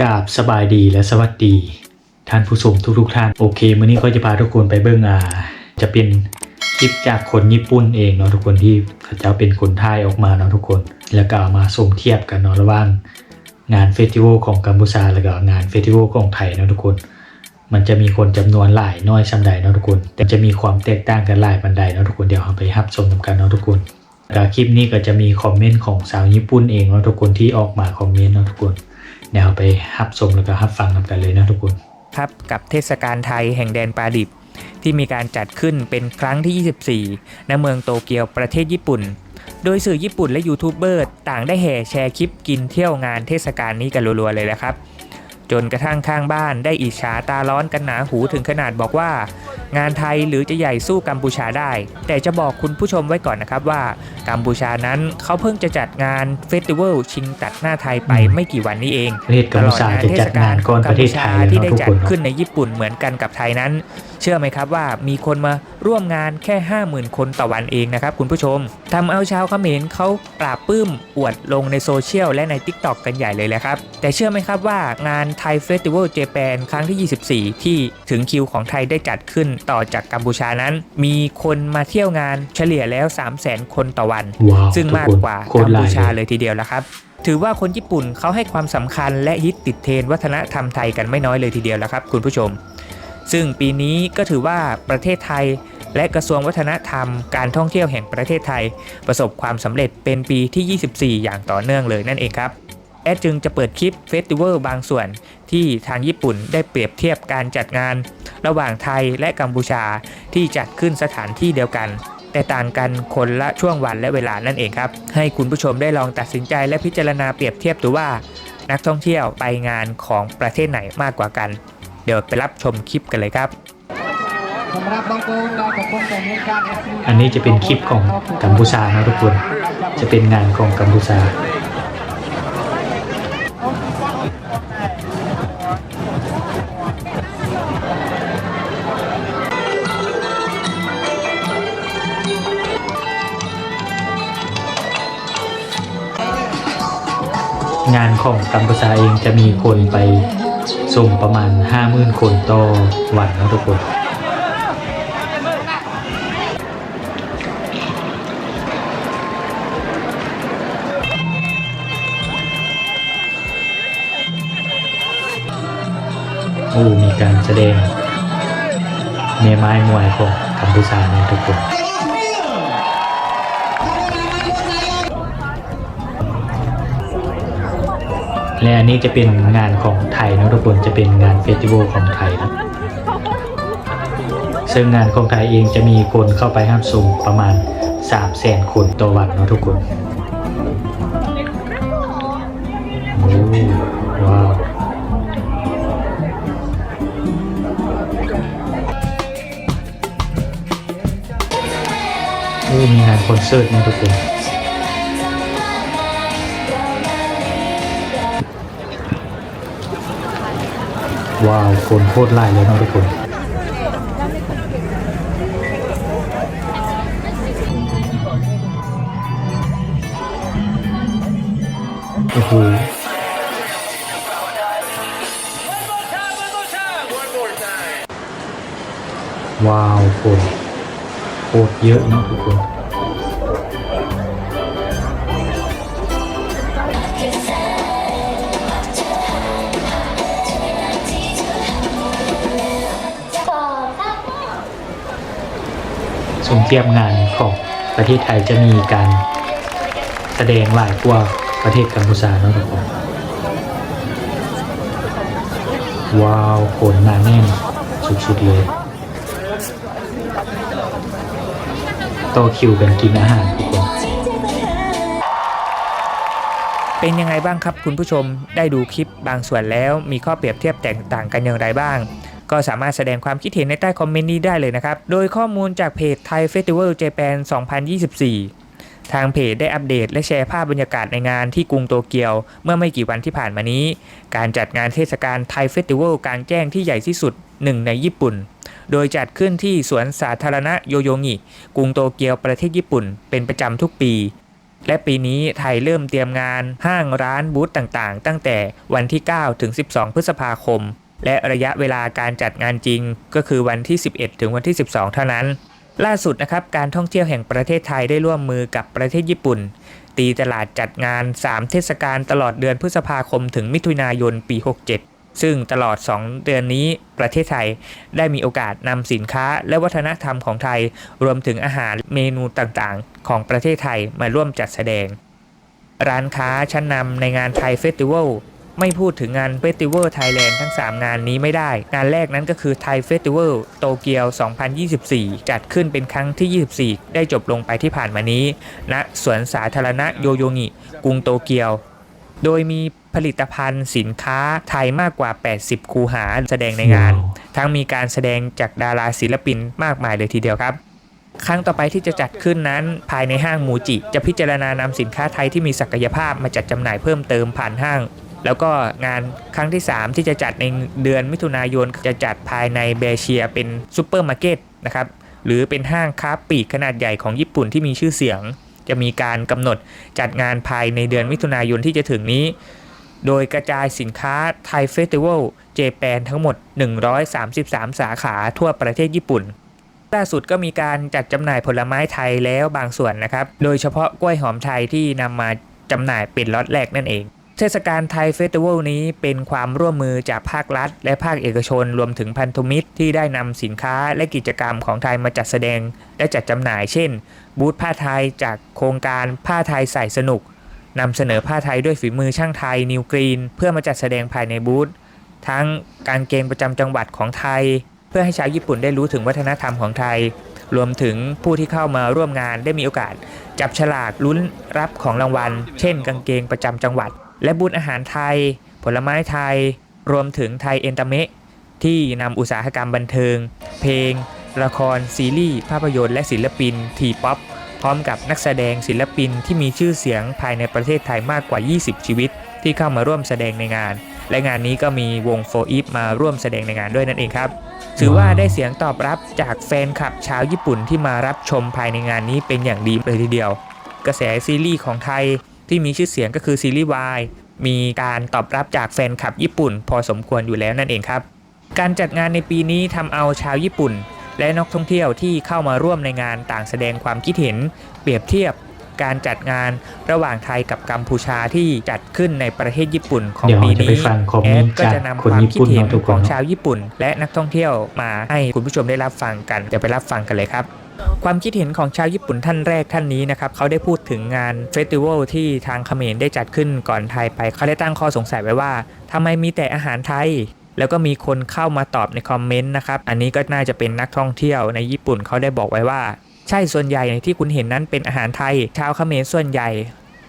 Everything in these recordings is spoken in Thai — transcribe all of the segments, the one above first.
กาบสบายดีและสวัสดี ท่านผู้ชมทุกๆท่านโอเคมื้อนี้ก็จะพาทุกคนไปเบิ่งอ่า จะเป็นคลิปจากคนญี่ปุ่นเองเนาะทุกคนที่เขาจ้าเป็นคนไทยออกมาเนาะทุกคน แล้วก็เอามาส่งเทียบกันเนาะระหว่างงานเฟสติวัลของกัมพูชาแล้วก็งานเฟสติวัลของไทยเนาะทุกคน มันจะมีคนจำนวนหลายน้อยชำใดเนาะทุกคน แต่จะมีความแตกต่างกันหลายบันไดเนาะทุกคนเดี๋ยวเราไปรับชมกันเนาะทุกคนแล้วคลิปนี้ก็จะมีคอมเมนต์ของสาวญี่ปุ่นเองเนาะทุกคนที่ออกมาคอมเมนต์เนาะทุกคน เดี๋ยวไปรับชมแล้วก็รับฟังกันเลยนะทุกคนครับกับเทศกาลไทยแห่งแดนปลาดิบ ที่มีการจัดขึ้นเป็นครั้งที่ 24 ณเมืองโตเกียวประเทศญี่ปุ่น โดยสื่อญี่ปุ่นและยูทูบเบอร์ต่างได้แห่แชร์คลิปกินเที่ยวงานเทศกาลนี้กันรัวๆเลยนะครับ จนกระทั่งข้างบ้านได้อิจฉาตาร้อนกันหนาหูถึงขนาดบอกว่างานไทยหรือจะใหญ่สู้กัมพูชาได้ แต่จะบอกคุณผู้ชมไว้ก่อนนะครับว่า กัมพูชานั้นเขาเพิ่งจะจัดงานเฟสติวัลชิงตัดหน้าไทยไปไม่กี่วันนี้เองประเทศกัมพูชาจะจัดงานก่อนประเทศไทยที่ได้จัดขึ้นในญี่ปุ่นเหมือนกันกับไทยนั้น เชื่อไหมครับว่ามีคนมาร่วมงานแค่ 50,000 คนต่อวันเองนะครับคุณผู้ชมทำเอาชาวเขมรเขาปราบปลื้มอวดลงในโซเชียลและใน Tik t o อกกันใหญ่เลยแหละครับ แต่เชื่อไหมครับว่างานไทยเฟสติวัลเจแปนครั้งที่ 24 ที่ถึงคิวของไทยได้จัดขึ้นต่อจากกัมพูชานั้น มีคนมาเที่ยวงานเฉลี่ยแล้ว 300,000 คนต่อวันว้าวซึ่งทุมากคนกว่าโคตกัรมหลาพูยชาเลยเลยทีเดียวแล้วครับถือว่าคนญี่ปุ่นเขาให้ความสำคัญและฮิตติดเทรนด์วัฒนธรรมไทยกันไม่น้อยเลยทีเดียวแล้วครับ คุณผู้ชม ซึ่งปีนี้ก็ถือว่าประเทศไทย และกระทรวงวัฒนธรรม การท่องเที่ยวแห่งประเทศไทย ประสบความสำเร็จเป็นปีที่ 24 อย่างต่อเนื่องเลยนั่นเองครับแอ ดจึงจะเปิดคลิปเฟสติวัลบางส่วน ที่ทางญี่ปุ่นได้เปรียบเทียบการจัดงาน ระหว่างไทยและกัมพูชาที่จัดขึ้นสถานที่เดียวกัน แต่ต่างกันคนละช่วงวันและเวลานั่นเองครับ ให้คุณผู้ชมได้ลองตัดสินใจและพิจารณาเปรียบเทียบดูว่า นักท่องเที่ยวไปงานของประเทศไหนมากกว่ากัน เดี๋ยวไปรับชมคลิปกันเลยครับอันนี้จะเป็นคลิปของกัมพูชานะทุกคน จะเป็นงานของกัมพูชา งานของกัมพูชาเองจะมีคนไปส่งประมาณ 50,000 คนต่อวันนะทุกคนโอ้มีการแสดงเมไม้มวยของกัมพูชานะทุกคน และอันนี้จะเป็นงานของไทยนะทุกคนจะเป็นงานเฟสติวัลของไทยนะซึ่งงานของไทยเองจะมีคนเข้าไปห้ามสูงประมาณ3 0 0แสนคนต่อวันนะทุกคนโอ้ว้าวมีงานคอนเสิร์ตนะทุกคน ว้าวคนโคตรไล่เลยนะทุกคนโอ้โหว้าวคนโคตรเยอะนะทุกคน ส่งเทียบงานของประเทศไทยจะมีการแสดงหลายกว่าประเทศกัมพูชาเนาะทุกคนว้าวคนหนาแน่นสุดๆเลยโตคิวกันกินอาหารทุกคนเป็นยังไงบ้างครับคุณผู้ชมได้ดูคลิปบางส่วนแล้วมีข้อเปรียบเทียบแตกต่างกันอย่างไรบ้าง ก็สามารถแสดงความคิดเห็นในใต้คอมเมนต์นี้ได้เลยนะครับ โดยข้อมูลจากเพจ Thai Festival Japan 2024 ทางเพจได้อัปเดตและแชร์ภาพบรรยากาศในงานที่กรุงโตเกียว เมื่อไม่กี่วันที่ผ่านมานี้ การจัดงานเทศกาล Thai Festival กลางแจ้งที่ใหญ่ที่สุดหนึ่งในญี่ปุ่น โดยจัดขึ้นที่สวนสาธารณะโยโยงิ กรุงโตเกียวประเทศญี่ปุ่น เป็นประจำทุกปีและปีนี้ไทยเริ่มเตรียมงานห้างร้านบูธต่างๆ ตั้งแต่วันที่ 9 ถึง 12 พฤษภาคม และระยะเวลาการจัดงานจริง ก็คือวันที่ 11 ถึงวันที่ 12 เท่านั้น ล่าสุดนะครับการท่องเที่ยวแห่งประเทศไทยได้ร่วมมือกับประเทศญี่ปุ่น ตีตลาดจัดงาน 3 เทศกาลตลอดเดือนพฤษภาคมถึงมิถุนายนปี 67 ซึ่งตลอด 2 เดือนนี้ประเทศไทยได้มีโอกาสนำสินค้าและวัฒนธรรมของไทย รวมถึงอาหารเมนูต่างๆ ของประเทศไทยมาร่วมจัดแสดง ร้านค้าชั้นนำในงานไทยเฟสติวัล ไม่พูดถึงงานเฟสติวัลไทยแลนด์ทั้ง 3 งานนี้ไม่ได้ งานแรกนั้นก็คือไทยเฟสติวัลโตเกียว 2024 จัดขึ้นเป็นครั้งที่ 24 ได้จบลงไปที่ผ่านมานี้ณสวนสาธารณะโยโยงิ กรุงโตเกียว โดยมีผลิตภัณฑ์สินค้าไทยมากกว่า 80 คูหาแสดงในงาน ทั้งมีการแสดงจากดาราศิลปินมากมายเลยทีเดียวครับครั้งต่อไปที่จะจัดขึ้นนั้น ภายในห้างมูจิ จะพิจารณานำสินค้าไทยที่มีศักยภาพมาจัดจำหน่ายเพิ่มเติมผ่านห้าง แล้วก็งานครั้งที่ 3 ที่จะจัดในเดือนมิถุนายนจะจัดภายในเบเชียเป็นซูเปอร์มาร์เก็ตนะครับหรือเป็นห้างค้าปลีกขนาดใหญ่ของญี่ปุ่นที่มีชื่อเสียง จะมีการกำหนดจัดงานภายในเดือนมิถุนายนที่จะถึงนี้ โดยกระจายสินค้าไทยเฟสติวัลเจแปนทั้งหมด 133 สาขาทั่วประเทศญี่ปุ่นล่าสุดก็มีการจัดจำหน่ายผลไม้ไทยแล้วบางส่วนนะครับ โดยเฉพาะกล้วยหอมไทยที่นำมาจำหน่ายเป็นล็อตแรกนั่นเอง เทศกาลไทยเฟสติวัลนี้เป็นความร่วมมือจากภาครัฐ และภาคเอกชนรวมถึงพันธมิตรที่ได้นำสินค้าและกิจกรรมของไทยมาจัดแสดง และจัดจำหน่าย เช่น บูธผ้าไทยจากโครงการผ้าไทยใส่สนุกนำเสนอผ้าไทยด้วยฝีมือช่างไทยนิวกรีน เพื่อมาจัดแสดงภายในบูธทั้งการเกณฑ์ประจำจังหวัดของไทย เพื่อให้ชาวญี่ปุ่นได้รู้ถึงวัฒนธรรมของไทย รวมถึงผู้ที่เข้ามาร่วมงานได้มีโอกาส จับฉลากลุ้นรับของรางวัล เช่น กางเกงประจำจังหวัด และบูธอาหารไทย ผลไม้ไทย รวมถึงไทยเอนเตอร์เมะที่นำอุตสาหกรรมบันเทิง เพลง ละคร ซีรีส์ ภาพยนตร์ และศิลปิน ทีป๊อป พร้อมกับนักแสดงศิลปินที่มีชื่อเสียงภายในประเทศไทยมากกว่า 20 ชีวิต ที่เข้ามาร่วมแสดงในงาน และงานนี้ก็มีวงโฟอีฟมาร่วมแสดงในงานด้วยนั่นเองครับ ถือว่าได้เสียงตอบรับจากแฟนคลับชาวญี่ปุ่นที่มารับชมภายในงานนี้เป็นอย่างดีเลยทีเดียว กระแสซีรีส์ของไทย ที่มีชื่อเสียงก็คือซีรีส์วายมีการตอบรับจากแฟนคลับญี่ปุ่น พอสมควรอยู่แล้วนั่นเองครับ การจัดงานในปีนี้ทำเอาชาวญี่ปุ่น และนักท่องเที่ยวที่เข้ามาร่วมในงานต่างแสดงความคิดเห็น เปรียบเทียบการจัดงานระหว่างไทยกับกัมพูชาที่จัดขึ้นในประเทศญี่ปุ่นของเดี๋ยวปีเราจะไปนี้ฟังคอมแอเมนดต์ก็จากจะนำคนความญี่คิดปุ่นเห็นเนาะทุกขคอนงเนาะชาวญี่ปุ่น และนักท่องเที่ยวมาให้คุณผู้ชมได้รับฟังกันเดี๋ยวไปรับฟังกันเลยครับ ความคิดเห็นของชาวญี่ปุ่นท่านแรกท่านนี้นะครับเขาได้พูดถึงงานเฟสติวัลที่ทางเขมรได้จัดขึ้นก่อนไทยไป เขาได้ตั้งข้อสงสัยไว้ว่าทำไมมีแต่อาหารไทย แล้วก็มีคนเข้ามาตอบในคอมเมนต์นะครับ อันนี้ก็น่าจะเป็นนักท่องเที่ยวในญี่ปุ่นเขาได้บอกไว้ว่า ใช่ส่วนใหญ่ที่คุณเห็นนั้นเป็นอาหารไทย ชาวเขมรส่วนใหญ่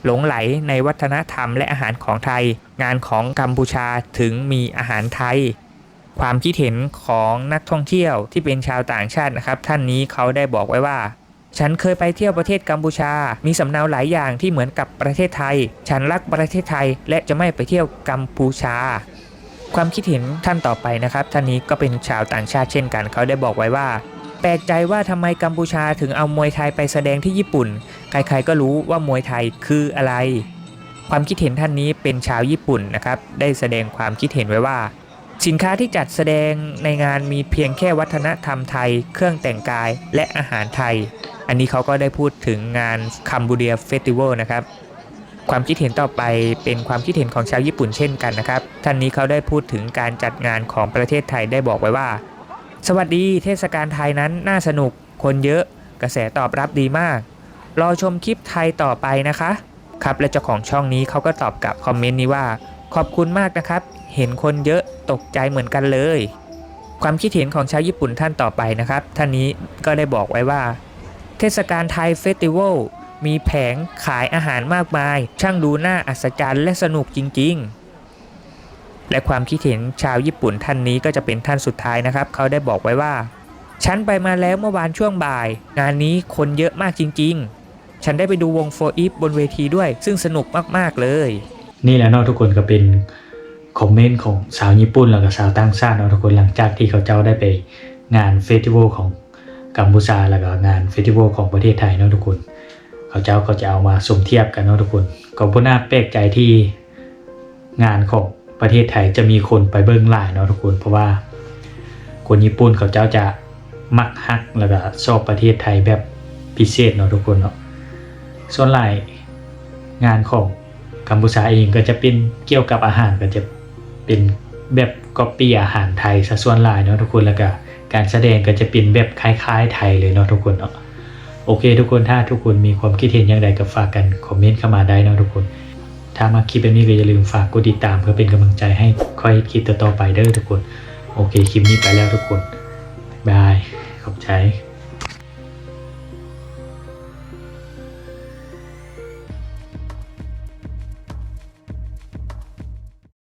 หลงไหลในวัฒนธรรมและอาหารของไทย งานของกัมพูชาถึงมีอาหารไทย ความคิดเห็นของนักท่องเที่ยวที่เป็นชาวต่างชาตินะครับ ท่านนี้เขาได้บอกไว้ว่า ฉันเคยไปเที่ยวประเทศกัมพูชา มีสำเนาหลายอย่างที่เหมือนกับประเทศไทย ฉันรักประเทศไทย และจะไม่ไปเที่ยวกัมพูชา ความคิดเห็นท่านต่อไปนะครับ ท่านนี้ก็เป็นชาวต่างชาติเช่นกัน เขาได้บอกไว้ว่าแปลกใจว่าทำไมกัมพูชาถึงเอามวยไทยไปแสดงที่ญี่ปุ่น ใครๆก็รู้ว่ามวยไทยคืออะไร ความคิดเห็นท่านนี้เป็นชาวญี่ปุ่นนะครับ ได้แสดงความคิดเห็นไว้ว่า สินค้าที่จัดแสดงในงานมีเพียงแค่วัฒนธรรมไทย เครื่องแต่งกายและอาหารไทย อันนี้เขาก็ได้พูดถึงงานคัมบูเดียเฟสติวัลนะครับ ความคิดเห็นต่อไปเป็นความคิดเห็นของชาวญี่ปุ่นเช่นกันนะครับ ท่านนี้เขาได้พูดถึงการจัดงานของประเทศไทยได้บอกไว้ว่า สวัสดีเทศกาลไทยนั้นน่าสนุก คนเยอะ กระแสตอบรับดีมาก รอชมคลิปไทยต่อไปนะคะ ครับและเจ้าของช่องนี้เขาก็ตอบกลับคอมเมนต์นี้ว่าขอบคุณมากนะครับ เห็นคนเยอะตกใจเหมือนกันเลย ความคิดเห็นของชาวญี่ปุ่นท่านต่อไปนะครับ ท่านนี้ก็ได้บอกไว้ว่า เทศกาลไทยเฟสติวัลมีแผงขายอาหารมากมาย ช่างดูน่าอัศจรรย์และสนุกจริง ๆ และความคิดเห็นชาวญี่ปุ่นท่านนี้ก็จะเป็นท่านสุดท้ายนะครับ เขาได้บอกไว้ว่า ฉันไปมาแล้วเมื่อวานช่วงบ่าย งานนี้คนเยอะมากจริง ๆ ฉันได้ไปดูวงโฟอีฟบนเวทีด้วย ซึ่งสนุกมากๆเลย นี่แหละนาะทุกคนก็เป็น คอมเมนต์ของสาวญี่ปุ่นแล้วก็สาวต่างชาติเนาะทุกคนหลังจากที่เขาเจ้าได้ไปงานเฟสติวัลของกัมพูชาแล้วก็งานเฟสติวัลของประเทศไทยเนาะทุกคน เขาเจ้าก็จะเอามาสมเทียบกันเนาะทุกคนก็บ่น่าแปลกใจที่งานของประเทศไทยจะมีคนไปเบิ่งหลายเนาะทุกคนเพราะว่า คนญี่ปุ่นเขาเจ้าจะมักฮักแล้วก็ชอบประเทศไทยแบบพิเศษเนาะทุกคนเนาะส่วนหลายงานของกัมพูชาเองก็จะเป็นเกี่ยวกับอาหารก็จะ เป็นแบบก๊อปปี้อาหารไทยซะส่วนหลายเนาะทุกคนแล้วก็การแสดงก็จะเป็นแบบคล้ายๆ ไทยเลยเนาะทุกคนเนาะโอเค ทุกคนถ้าทุกคนมีความคิดเห็นอย่างไรก็ฝากกันคอมเมนต์เข้ามาได้เนาะทุกคน ถ้ามาคลิปแบบนี้ก็อย่าลืมฝากกดติดตามเพื่อเป็นกำลังใจให้ค่อยคลิปต่อๆไปเด้อทุกคน โอเคคลิปนี้ไปแล้วทุกคนบายขอบใจ